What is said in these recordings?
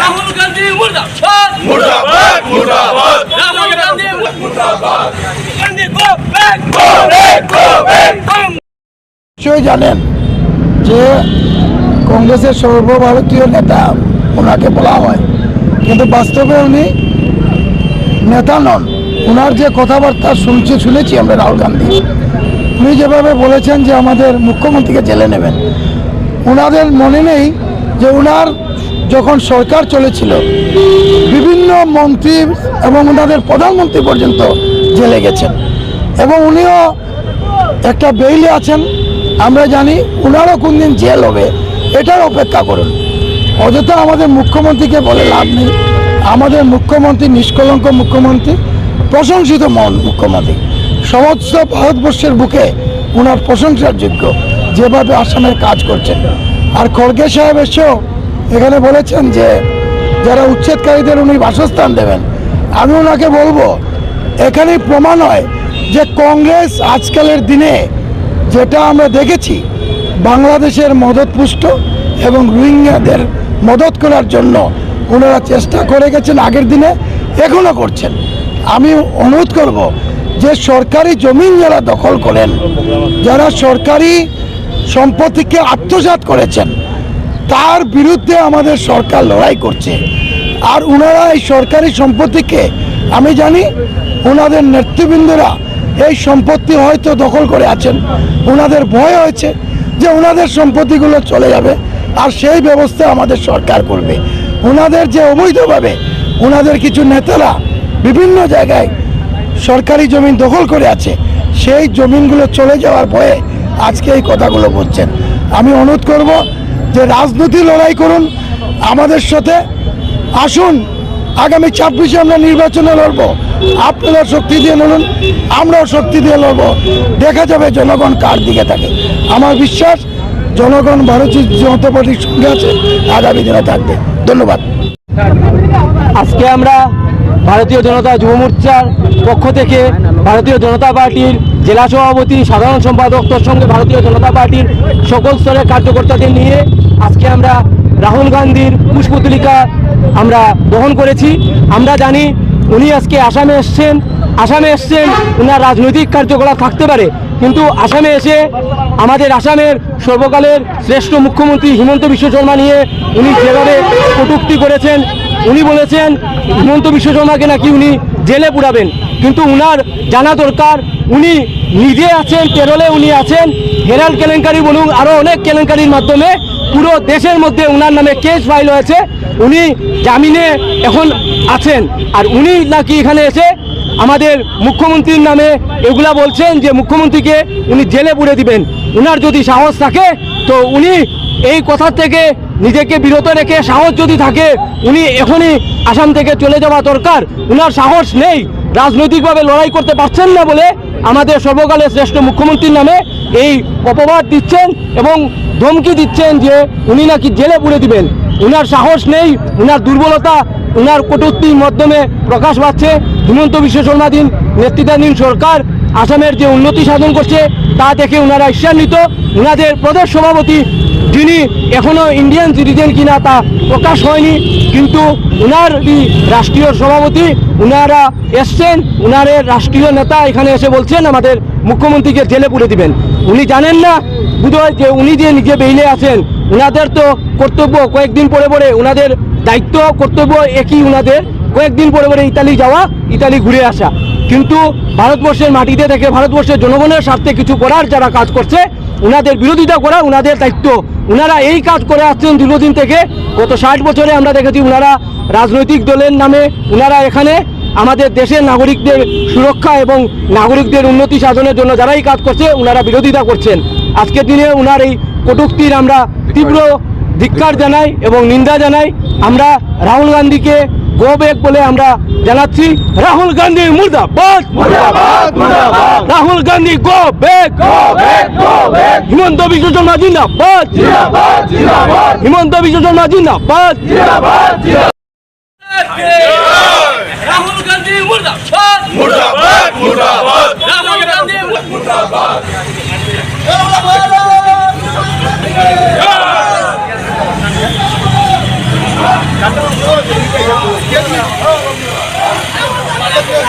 রাহুল গান্ধী মুর্দাবাদ। মুর্দাবাদ মুর্দাবাদ। Rahul Gandhi মুর্দাবাদ। Gandhi go back. Go back go back. নিশ্চয়ই জানেন যে কংগ্রেসের সর্বভারতীয় নেতা ওনাকে বলা হয়। কিন্তু বাস্তবে উনি নেতা নন। ওনার যে কথাবার্তা শুনছি শুনেছি আমরা রাহুল গান্ধী। উনি যেভাবে বলেছেন যে আমাদের মুখ্যমন্ত্রীকে জেলে নেবেন। ওনাদের মনে নেই যে ওনার যখন সরকার চলেছিল, বিভিন্ন মন্ত্রী এবং ওনাদের প্রধানমন্ত্রী পর্যন্ত জেলে গেছেন। এবং উনিও একটা বেইলে আছেন। আমরা জানি ওনারও কোন দিন জেল হবে, এটার অপেক্ষা করুন। অযথা আমাদের মুখ্যমন্ত্রীকে বলে লাভ নেই। আমাদের মুখ্যমন্ত্রী, নিষ্কলঙ্ক মুখ্যমন্ত্রী, প্রশংসিত মন মুখ্যমন্ত্রী। সমস্ত ভারতবর্ষের বুকে ওনার প্রশংসার যোগ্য। যেভাবে আসামের কাজ করছেন আর খড়গে সাহেব এসেও এখানে বলেছেন যে যারা উচ্ছেদকারীদের উনি বাসস্থান দেবেন। আমি ওনাকে বলব, এখানেই প্রমাণ হয় যে কংগ্রেস আজকালের দিনে যেটা আমরা দেখেছি, বাংলাদেশের মদতপুষ্ট এবং রোহিঙ্গাদের মদত করার জন্য ওনারা চেষ্টা করে গেছেন, আগের দিনে এখনও করছেন। আমি অনুরোধ করব যে সরকারি জমিন যারা দখল করেন, যারা সরকারি সম্পত্তিকে আত্মসাৎ করেছেন। তার বিরুদ্ধে আমাদের সরকার লড়াই করছে। আর ওনারা এই সরকারি সম্পত্তিকে, আমি জানি ওনাদের নেতৃবৃন্দরা এই সম্পত্তি হয়তো দখল করে আছেন। ওনাদের ভয় হয়েছে যে ওনাদের সম্পত্তিগুলো চলে যাবে আর সেই ব্যবস্থা আমাদের সরকার করবে। ওনাদের যে অবৈধভাবে ওনাদের কিছু নেতারা বিভিন্ন জায়গায় সরকারি জমিন দখল করে আছে, সেই জমিনগুলো চলে যাওয়ার ভয়ে আজকে এই কথাগুলো বলছেন। আমি অনুরোধ করব যে রাজনীতি লড়াই করুন, আমাদের সাথে আসুন। আগামী ছাব্বিশে আমরা নির্বাচনে লড়ব। আপনারা শক্তি দিয়ে লড়ুন, আমরাও শক্তি দিয়ে লড়ব। দেখা যাবে জনগণ কার দিকে থাকে। আমার বিশ্বাস, জনগণ ভারতীয় জনতা পার্টির সঙ্গে আছে, আগামী দিনে থাকবে। ধন্যবাদ। আজকে আমরা ভারতীয় জনতা যুব মোর্চার পক্ষ থেকে ভারতীয় জনতা পার্টির জেলা সভাপতি, সাধারণ সম্পাদক তোর সঙ্গে ভারতীয় জনতা পার্টির সকল স্তরের কার্যকর্তাদের নিয়ে আজকে আমরা রাহুল গান্ধীর পুষ্পতলিকা আমরা বহন করেছি। আমরা জানি উনি আজকে আসামে এসছেন আসামে এসছেন ওনার রাজনৈতিক কার্যকলাপ থাকতে পারে। কিন্তু আসামে এসে আমাদের আসামের সর্বকালের শ্রেষ্ঠ মুখ্যমন্ত্রী হিমন্ত বিশ্ব শর্মা নিয়ে উনি যেভাবে কটুক্তি করেছেন, উনি বলেছেন, হিমন্ত বিশ্ব শর্মাকে নাকি উনি জেলে পুরাবেন। কিন্তু উনার জানা দরকার উনি নিজে আছেন, কেরলে উনি আছেন। হেরাল কেলেঙ্কারি বলুন আরও অনেক কেলেঙ্কারির মাধ্যমে পুরো দেশের মধ্যে উনার নামে কেস ফাইল হয়েছে। উনি জামিনে এখন আছেন। আর উনি নাকি এখানে এসে আমাদের মুখ্যমন্ত্রীর নামে এগুলা বলছেন যে মুখ্যমন্ত্রীকে উনি জেলে পুড়ে দিবেন। উনার যদি সাহস থাকে, তো উনি এই কথা থেকে নিজেকে বিরত রেখে সাহস যদি থাকে, উনি এখনই আসাম থেকে চলে যাওয়া দরকার। উনার সাহস নেই। রাজনৈতিকভাবে লড়াই করতে পারছেন না বলে আমাদের সর্বকালের শ্রেষ্ঠ মুখ্যমন্ত্রীর নামে এই অপবাদ দিচ্ছেন এবং ধমকি দিচ্ছেন যে উনি নাকি জেলে পুরে দিবেন। উনার সাহস নেই, উনার দুর্বলতা, উনার কটূক্তির মাধ্যমে প্রকাশ পাচ্ছে। হিমন্ত বিশ্ব শর্মাধীন নেতৃত্বাধীন সরকার, আসামের যে উন্নতি সাধন করছে, তা দেখে উনারা ঈর্ষান্বিত উনাদের প্রদেশ সভাপতি যিনি এখনও ইন্ডিয়ান সিটিজেন কিনা তা প্রকাশ হয়নি, কিন্তু উনার রাষ্ট্রীয় সভাপতি, উনারা এসছেন, উনারের রাষ্ট্রীয় নেতা এখানে এসে বলছেন, আমাদের মুখ্যমন্ত্রীকে জেলে পুরে দিবেন। উনি জানেন না বুধহয় যে উনি যে নিজে বেইলে আছেন, উনাদের তো কর্তব্য কয়েকদিন পরে পরে, উনাদের দায়িত্ব, কর্তব্য একই উনাদের, কয়েকদিন পরে পরে ইতালি যাওয়া, ইতালি ঘুরে আসা। কিন্তু ভারতবর্ষের মাটিতে থেকে ভারতবর্ষের জনগণের স্বার্থে কিছু করার যারা কাজ করছে উনাদের বিরোধিতা করা, উনাদের দায়িত্ব। উনারা এই কাজ করে আসছেন দীর্ঘদিন থেকে। গত ষাট বছরে আমরা দেখেছি উনারা রাজনৈতিক দলের নামে উনারা এখানে আমাদের দেশের নাগরিকদের সুরক্ষা এবং নাগরিকদের উন্নতি সাধনের জন্য যারাই কাজ করছে, উনারা বিরোধিতা করছেন। আজকের দিনে উনার এই কটূক্তির আমরা তীব্র ধিক্কার জানাই এবং নিন্দা জানাই। আমরা রাহুল গান্ধীকে গো ব্যাক বলে আমরা জানাচ্ছি রাহুল গান্ধী মুর্দাবাদ। মুর্দাবাদ মুর্দাবাদ। রাহুল গান্ধী গো ব্যাক হিমন্ত বিশ্ব শর্মা জিন্দাবাদ। হিমন্ত বিশ্ব শর্মা জিন্দাবাদ। রাহুল গান্ধী মুর্দাবাদ। মুর্দাবাদ মুর্দাবাদ। রাহুল গান্ধী মুর্দাবাদ।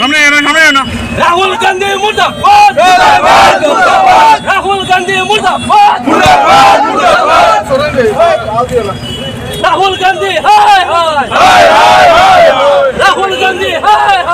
সামনে সামনে রাহুল গান্ধী মুর্দাবাদ। গান্ধী মুর্দাবাদ মুর্দাবাদ মুর্দাবাদ রাহুল গান্ধী হায়! হায় হায় হায় হায়! রাহুল গান্ধী হায় হায়!